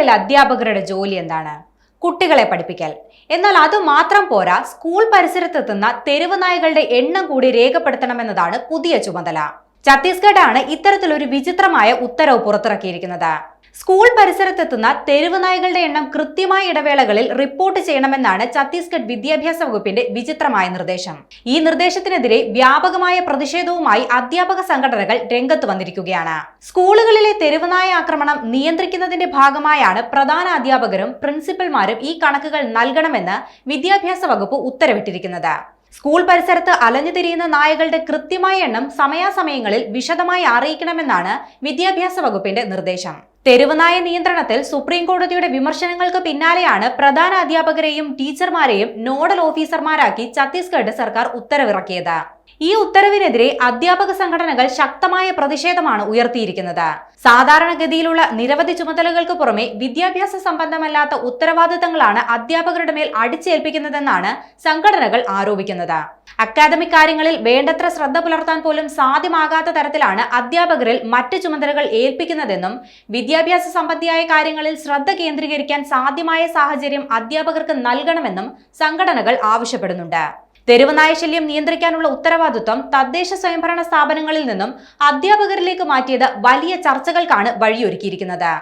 സ്കൂളുകളിൽ അധ്യാപകരുടെ ജോലി എന്താണ്? കുട്ടികളെ പഠിപ്പിക്കൽ. എന്നാൽ അത് മാത്രം പോരാ സ്കൂൾ പരിസരത്തെത്തുന്ന തെരുവ് നായകളുടെ എണ്ണം കൂടി രേഖപ്പെടുത്തണമെന്നതാണ് പുതിയ ചുമതല. ഛത്തീസ്ഗഡ് ആണ് ഇത്തരത്തിലൊരു വിചിത്രമായ ഉത്തരവ് പുറത്തിറക്കിയിരിക്കുന്നത്. സ്കൂൾ പരിസരത്തെത്തുന്ന തെരുവ് നായകളുടെ എണ്ണം കൃത്യമായ ഇടവേളകളിൽ റിപ്പോർട്ട് ചെയ്യണമെന്നാണ് ഛത്തീസ്ഗഡ് വിദ്യാഭ്യാസ വകുപ്പിന്റെ വിചിത്രമായ നിർദ്ദേശം. ഈ നിർദ്ദേശത്തിനെതിരെ വ്യാപകമായ പ്രതിഷേധവുമായി അധ്യാപക സംഘടനകൾ രംഗത്ത് വന്നിരിക്കുകയാണ്. സ്കൂളുകളിലെ തെരുവുനായ ആക്രമണം നിയന്ത്രിക്കുന്നതിന്റെ ഭാഗമായാണ് പ്രധാന അധ്യാപകരും പ്രിൻസിപ്പൽമാരും ഈ കണക്കുകൾ നൽകണമെന്ന് വിദ്യാഭ്യാസ വകുപ്പ് ഉത്തരവിട്ടിരിക്കുന്നത്. സ്കൂൾ പരിസരത്ത് അലഞ്ഞു തിരിയുന്ന നായകളുടെ കൃത്യമായ എണ്ണം സമയാസമയങ്ങളിൽ വിശദമായി അറിയിക്കണമെന്നാണ് വിദ്യാഭ്യാസ വകുപ്പിന്റെ നിർദ്ദേശം. തെരുവുനായ നിയന്ത്രണത്തിൽ സുപ്രീം കോടതിയുടെ വിമർശനങ്ങൾക്ക് പിന്നാലെയാണ് പ്രധാന അധ്യാപകരെയും ടീച്ചർമാരെയും നോഡൽ ഓഫീസർമാരാക്കി ഛത്തീസ്ഗഡ് സർക്കാർ ഉത്തരവിറക്കിയത്. ഈ ഉത്തരവിനെതിരെ അധ്യാപക സംഘടനകൾ ശക്തമായ പ്രതിഷേധമാണ് ഉയർത്തിയിരിക്കുന്നത്. സാധാരണഗതിയിലുള്ള നിരവധി ചുമതലകൾക്ക് പുറമെ വിദ്യാഭ്യാസ സംബന്ധമല്ലാത്ത ഉത്തരവാദിത്തങ്ങളാണ് അധ്യാപകരുടെ മേൽ അടിച്ചേൽപ്പിക്കുന്നതെന്നാണ് സംഘടനകൾ ആരോപിക്കുന്നത്. അക്കാദമിക് കാര്യങ്ങളിൽ വേണ്ടത്ര ശ്രദ്ധ പുലർത്താൻ പോലും സാധ്യമാകാത്ത തരത്തിലാണ് അധ്യാപകരിൽ മറ്റ് ചുമതലകൾ ഏൽപ്പിക്കുന്നതെന്നും വിദ്യാഭ്യാസ സംബന്ധിയായ കാര്യങ്ങളിൽ ശ്രദ്ധ കേന്ദ്രീകരിക്കാൻ സാധ്യമായ സാഹചര്യം അധ്യാപകർക്ക് നൽകണമെന്നും സംഘടനകൾ ആവശ്യപ്പെടുന്നുണ്ട്. ശല്യം നിയന്ത്രിക്കാനുള്ള ഉത്തരവാദിത്വം തദ്ദേശ സ്വയംഭരണ സ്ഥാപനങ്ങളിൽ നിന്നും അധ്യാപകരിലേക്ക് മാറ്റിയത് വലിയ ചർച്ചകൾക്കാണ് വഴിയൊരുക്കിയിരിക്കുന്നത്.